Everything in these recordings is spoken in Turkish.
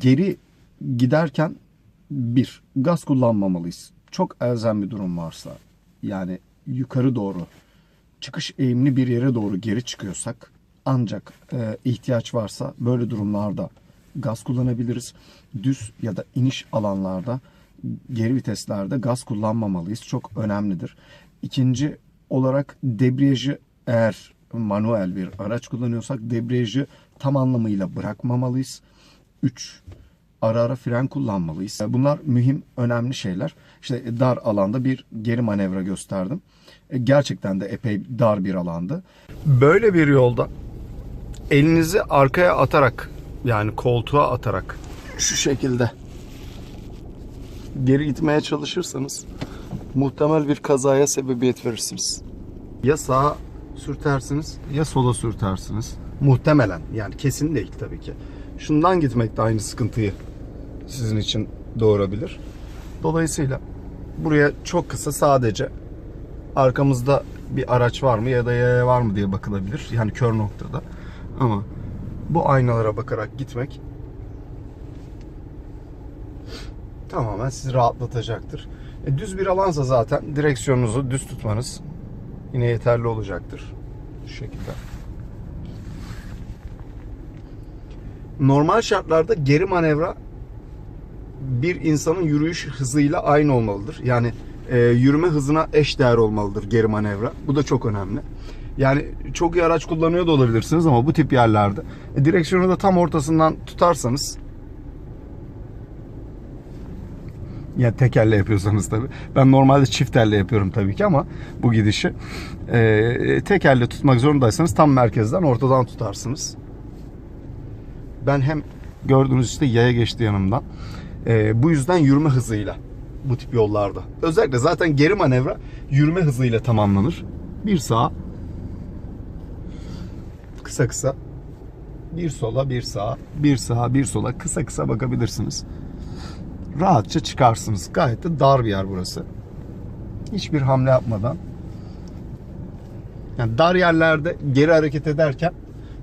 Geri giderken bir, gaz kullanmamalıyız. Çok elzem bir durum varsa yani yukarı doğru çıkış eğimli bir yere doğru geri çıkıyorsak ancak e, ihtiyaç varsa böyle durumlarda gaz kullanabiliriz. Düz ya da iniş alanlarda geri viteslerde gaz kullanmamalıyız. Çok önemlidir. İkinci olarak debriyajı eğer manuel bir araç kullanıyorsak debriyajı tam anlamıyla bırakmamalıyız. 3 ara ara fren kullanmalıyız. Bunlar mühim, önemli şeyler. İşte dar alanda bir geri manevra gösterdim. E, Gerçekten de epey dar bir alandı. Böyle bir yolda elinizi arkaya atarak yani koltuğa atarak şu şekilde geri gitmeye çalışırsanız muhtemel bir kazaya sebebiyet verirsiniz. Ya sağa sürtersiniz ya sola sürtersiniz. Muhtemelen yani kesin değil tabii ki. Şundan gitmek de aynı sıkıntıyı sizin için doğurabilir. Dolayısıyla buraya çok kısa sadece arkamızda bir araç var mı ya da yaya var mı diye bakılabilir. Yani kör noktada. Ama bu aynalara bakarak gitmek tamamen sizi rahatlatacaktır. E, düz bir alansa zaten direksiyonunuzu düz tutmanız yine yeterli olacaktır. Şu şekilde. Normal şartlarda geri manevra bir insanın yürüyüş hızıyla aynı olmalıdır. Yani e, yürüme hızına eş değer olmalıdır geri manevra. Bu da çok önemli. Yani çok iyi araç kullanıyor da olabilirsiniz ama bu tip yerlerde e, direksiyonu da tam ortasından tutarsanız yani tek elle yapıyorsanız tabi. Ben normalde çift elle yapıyorum tabii ki ama bu gidişi e, tek elle tutmak zorundaysanız tam merkezden ortadan tutarsınız. Ben hem gördüğünüz işte yaya geçti yanımdan. E, bu yüzden yürüme hızıyla bu tip yollarda. Özellikle zaten geri manevra yürüme hızıyla tamamlanır. Bir sağa kısa kısa bir sola bir sağa bir sağa bir sola kısa kısa bakabilirsiniz. Rahatça çıkarsınız. Gayet de dar bir yer burası. Hiçbir hamle yapmadan. Yani dar yerlerde geri hareket ederken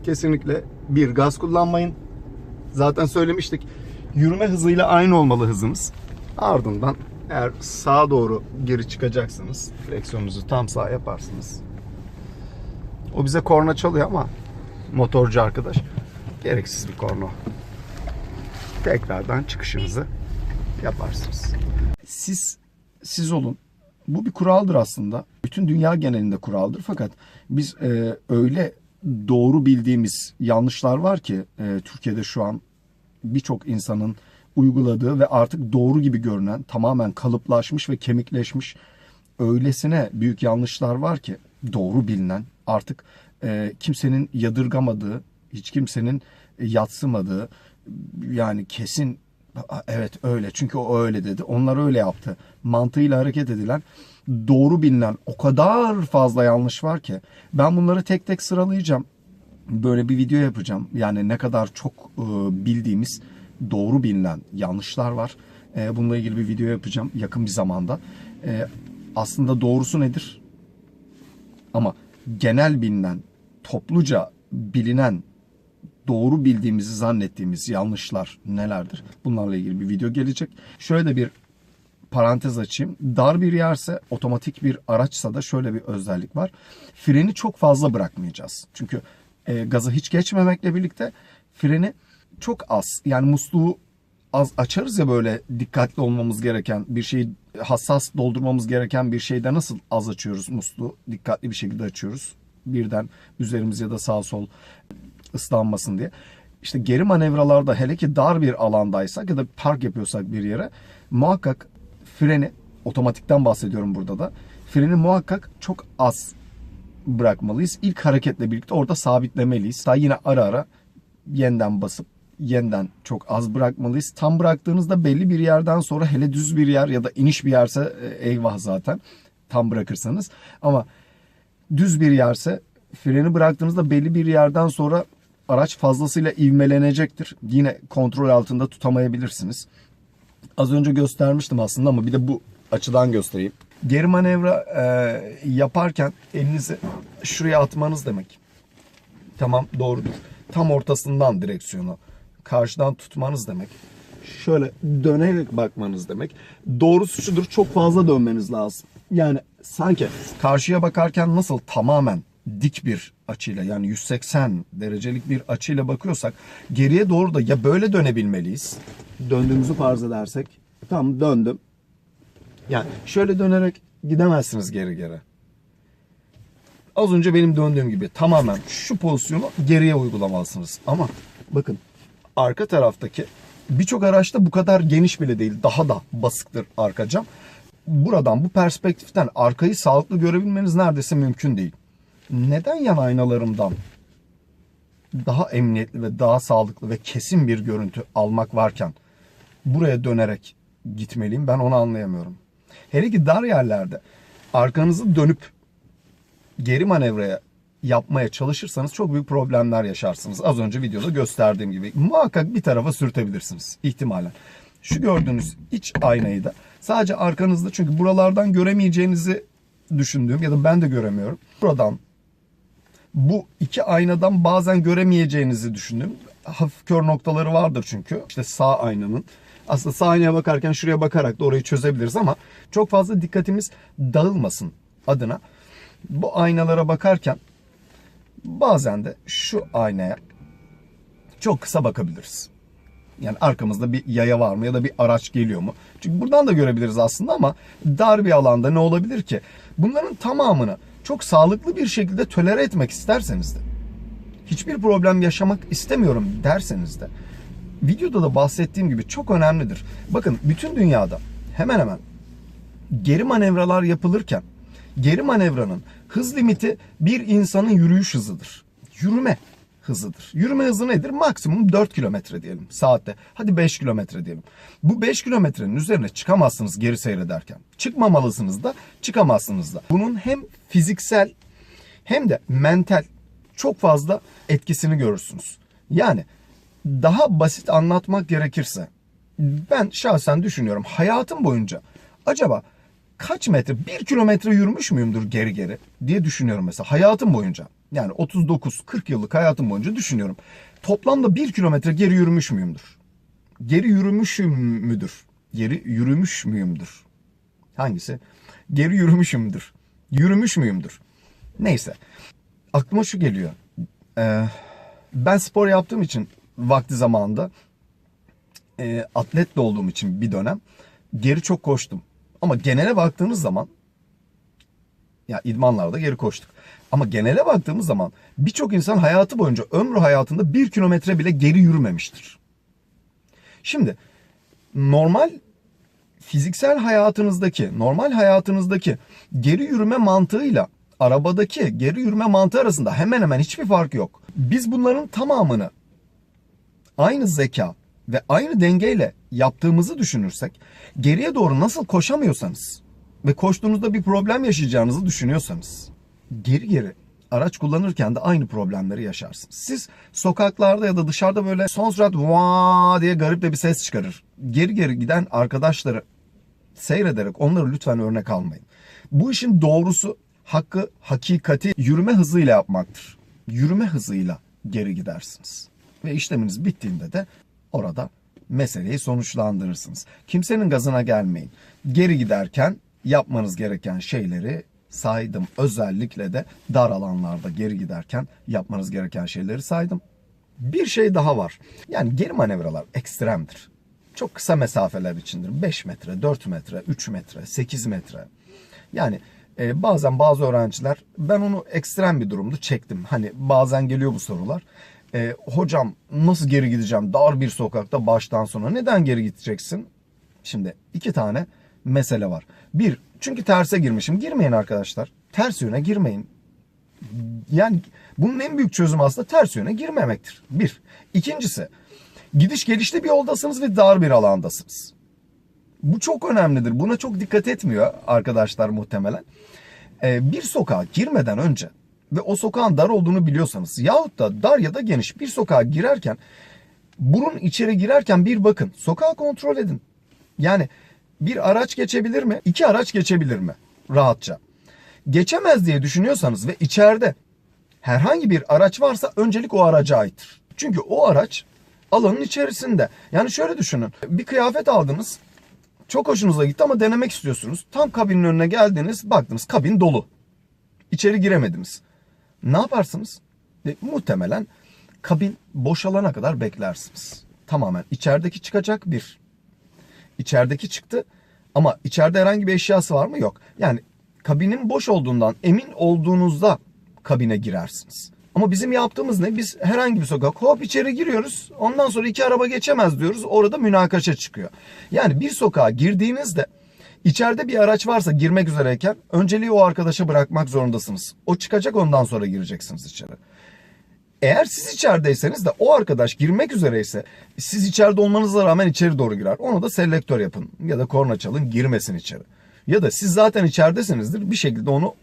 kesinlikle bir gaz kullanmayın. Zaten söylemiştik. Yürüme hızıyla aynı olmalı hızınız. Ardından eğer sağa doğru geri çıkacaksanız direksiyonunuzu tam sağ yaparsınız. O bize korna çalıyor ama motorcu arkadaş gereksiz bir korna. Tekrardan çıkışınızı yaparsınız. Siz siz olun. Bu bir kuraldır aslında. Bütün dünya genelinde kuraldır. Fakat biz e, öyle doğru bildiğimiz yanlışlar var ki e, Türkiye'de şu an birçok insanın uyguladığı ve artık doğru gibi görünen tamamen kalıplaşmış ve kemikleşmiş öylesine büyük yanlışlar var ki doğru bilinen artık e, kimsenin yadırgamadığı hiç kimsenin yatsımadığı yani kesin "Aa, evet öyle çünkü o öyle dedi onlar öyle yaptı mantığıyla hareket edilen doğru bilinen o kadar fazla yanlış var ki ben bunları tek tek sıralayacağım böyle bir video yapacağım. Yani ne kadar çok e, bildiğimiz doğru bilinen yanlışlar var. E, bununla ilgili bir video yapacağım yakın bir zamanda. E, aslında doğrusu nedir? Ama genel bilinen, topluca bilinen, doğru bildiğimizi zannettiğimiz yanlışlar nelerdir? Bunlarla ilgili bir video gelecek. Şöyle de bir parantez açayım. Dar bir yerse otomatik bir araçsa da şöyle bir özellik var. Freni çok fazla bırakmayacağız. Çünkü e, gaza hiç geçmemekle birlikte freni çok az yani musluğu az açarız ya böyle dikkatli olmamız gereken bir şeyi hassas doldurmamız gereken bir şeyde nasıl az açıyoruz musluğu dikkatli bir şekilde açıyoruz birden üzerimiz ya da sağ sol ıslanmasın diye. İşte geri manevralarda hele ki dar bir alandaysak ya da park yapıyorsak bir yere muhakkak freni otomatikten bahsediyorum burada da freni muhakkak çok az bırakmalıyız. İlk hareketle birlikte orada sabitlemeliyiz. Daha yine ara ara yeniden basıp yeniden çok az bırakmalıyız. Tam bıraktığınızda belli bir yerden sonra hele düz bir yer ya da iniş bir yerse e, eyvah zaten tam bırakırsanız. Ama düz bir yerse freni bıraktığınızda belli bir yerden sonra araç fazlasıyla ivmelenecektir. Yine kontrol altında tutamayabilirsiniz. Az önce göstermiştim aslında ama bir de bu açıdan göstereyim. Geri manevra e, yaparken elinizi şuraya atmanız demek. Tamam doğrudur. Tam ortasından direksiyonu karşıdan tutmanız demek. Şöyle dönerek bakmanız demek. Doğrusu şudur çok fazla dönmeniz lazım. Yani sanki karşıya bakarken nasıl tamamen dik bir açıyla yani 180 derecelik bir açıyla bakıyorsak geriye doğru da ya böyle dönebilmeliyiz. Döndüğümüzü farz edersek. Tamam döndüm. Yani şöyle dönerek gidemezsiniz geri geri. Az önce benim döndüğüm gibi tamamen şu pozisyonu geriye uygulamalısınız. Ama bakın arka taraftaki birçok araçta bu kadar geniş bile değil. Daha da basıktır arka cam. Buradan bu perspektiften arkayı sağlıklı görebilmeniz neredeyse mümkün değil. Neden yan aynalarımdan daha emniyetli ve daha sağlıklı ve kesin bir görüntü almak varken buraya dönerek gitmeliyim ben onu anlayamıyorum. Hele ki dar yerlerde arkanızı dönüp geri manevraya yapmaya çalışırsanız çok büyük problemler yaşarsınız. Az önce videoda gösterdiğim gibi muhakkak bir tarafa sürtebilirsiniz ihtimalen. Şu gördüğünüz iç aynayı da sadece arkanızda çünkü buralardan göremeyeceğinizi düşündüğüm ya da ben de göremiyorum. Buradan bu iki aynadan bazen göremeyeceğinizi düşündüm. Hafif kör noktaları vardır çünkü. İşte sağ aynanın. Aslında sağ aynaya bakarken şuraya bakarak da orayı çözebiliriz ama çok fazla dikkatimiz dağılmasın adına bu aynalara bakarken bazen de şu aynaya çok kısa bakabiliriz. Yani arkamızda bir yaya var mı ya da bir araç geliyor mu? Çünkü buradan da görebiliriz aslında ama dar bir alanda ne olabilir ki? Bunların tamamını çok sağlıklı bir şekilde tolere etmek isterseniz de hiçbir problem yaşamak istemiyorum derseniz de videoda da bahsettiğim gibi çok önemlidir. Bakın bütün dünyada hemen hemen geri manevralar yapılırken geri manevranın hız limiti bir insanın yürüyüş hızıdır. Yürüme hızıdır. Yürüme hızı nedir? Maksimum 4 kilometre diyelim saatte. Hadi 5 kilometre diyelim. Bu 5 kilometrenin üzerine çıkamazsınız geri seyrederken. Çıkmamalısınız da çıkamazsınız da. Bunun hem fiziksel hem de mental çok fazla etkisini görürsünüz. Yani daha basit anlatmak gerekirse ben şahsen düşünüyorum hayatım boyunca acaba kaç metre, bir kilometre yürümüş müyümdür geri geri diye düşünüyorum mesela hayatım boyunca. Yani 39-40 yıllık hayatım boyunca düşünüyorum. Toplamda bir kilometre geri yürümüş müyümdür? Geri yürümüşüm müdür? Geri yürümüş müyümdür? Hangisi? Geri yürümüşümdür. Yürümüş müyümdür? Neyse. Aklıma şu geliyor. Ee, ben spor yaptığım için vakti zamanında e, atlet de olduğum için bir dönem geri çok koştum. Ama genele baktığımız zaman ya idmanlarda geri koştuk. Ama genele baktığımız zaman birçok insan hayatı boyunca ömrü hayatında bir kilometre bile geri yürümemiştir. Şimdi normal fiziksel hayatınızdaki, normal hayatınızdaki geri yürüme mantığıyla arabadaki geri yürüme mantığı arasında hemen hemen hiçbir fark yok. Biz bunların tamamını aynı zeka ve aynı dengeyle yaptığımızı düşünürsek geriye doğru nasıl koşamıyorsanız ve koştuğunuzda bir problem yaşayacağınızı düşünüyorsanız geri geri araç kullanırken de aynı problemleri yaşarsınız. Siz sokaklarda ya da dışarıda böyle son sürat vaa diye garip de bir ses çıkarır. Geri geri giden arkadaşları seyrederek onları lütfen örnek almayın. Bu işin doğrusu hakkı, hakikati yürüme hızıyla yapmaktır. Yürüme hızıyla geri gidersiniz. Ve işleminiz bittiğinde de orada meseleyi sonuçlandırırsınız. Kimsenin gazına gelmeyin. Geri giderken yapmanız gereken şeyleri saydım. Özellikle de dar alanlarda geri giderken yapmanız gereken şeyleri saydım. Bir şey daha var. Yani geri manevralar ekstremdir. Çok kısa mesafeler içindir. 5 metre, 4 metre, 3 metre, 8 metre. Yani e, bazen bazı öğrenciler ben onu ekstrem bir durumda çektim. Hani bazen geliyor bu sorular. E, hocam nasıl geri gideceğim dar bir sokakta baştan sona neden geri gideceksin? Şimdi iki tane mesele var. Bir çünkü terse girmişim. Girmeyin arkadaşlar. Ters yöne girmeyin. Yani bunun en büyük çözümü aslında ters yöne girmemektir. Bir. İkincisi gidiş gelişli bir yoldasınız ve dar bir alandasınız. Bu çok önemlidir. Buna çok dikkat etmiyor arkadaşlar muhtemelen. Ee, bir sokağa girmeden önce ve o sokağın dar olduğunu biliyorsanız yahut da dar ya da geniş bir sokağa girerken bunun içeri girerken bir bakın. Sokağı kontrol edin. Yani bir araç geçebilir mi? İki araç geçebilir mi? Rahatça. Geçemez diye düşünüyorsanız ve içeride herhangi bir araç varsa öncelik o araca aittir. Çünkü o araç alanın içerisinde. Yani şöyle düşünün. Bir kıyafet aldınız. Çok hoşunuza gitti ama denemek istiyorsunuz. Tam kabinin önüne geldiniz, baktınız kabin dolu. İçeri giremediniz. Ne yaparsınız? E, muhtemelen kabin boşalana kadar beklersiniz. Tamamen içerideki çıkacak bir. İçerideki çıktı ama içeride herhangi bir eşyası var mı? Yok. Yani kabinin boş olduğundan emin olduğunuzda kabine girersiniz. Ama bizim yaptığımız ne? Biz herhangi bir sokak hop içeri giriyoruz. Ondan sonra iki araba geçemez diyoruz. Orada münakaşa çıkıyor. Yani bir sokağa girdiğinizde içeride bir araç varsa girmek üzereyken önceliği o arkadaşa bırakmak zorundasınız. O çıkacak ondan sonra gireceksiniz içeri. Eğer siz içerideyseniz de o arkadaş girmek üzereyse siz içeride olmanıza rağmen içeri doğru girer. Onu da selektör yapın ya da korna çalın girmesin içeri. Ya da siz zaten içeridesinizdir bir şekilde onu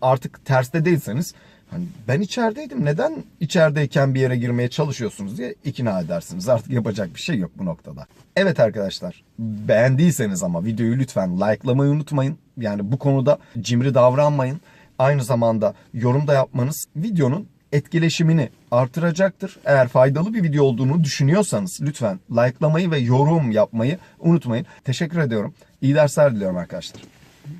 artık terste değilseniz hani ben içerideydim neden içerideyken bir yere girmeye çalışıyorsunuz diye ikna edersiniz. Artık yapacak bir şey yok bu noktada. Evet arkadaşlar beğendiyseniz ama videoyu lütfen likelamayı unutmayın. Yani bu konuda cimri davranmayın. Aynı zamanda yorum da yapmanız videonun etkileşimini artıracaktır. Eğer faydalı bir video olduğunu düşünüyorsanız lütfen likelamayı ve yorum yapmayı unutmayın. Teşekkür ediyorum. İyi dersler diliyorum arkadaşlar.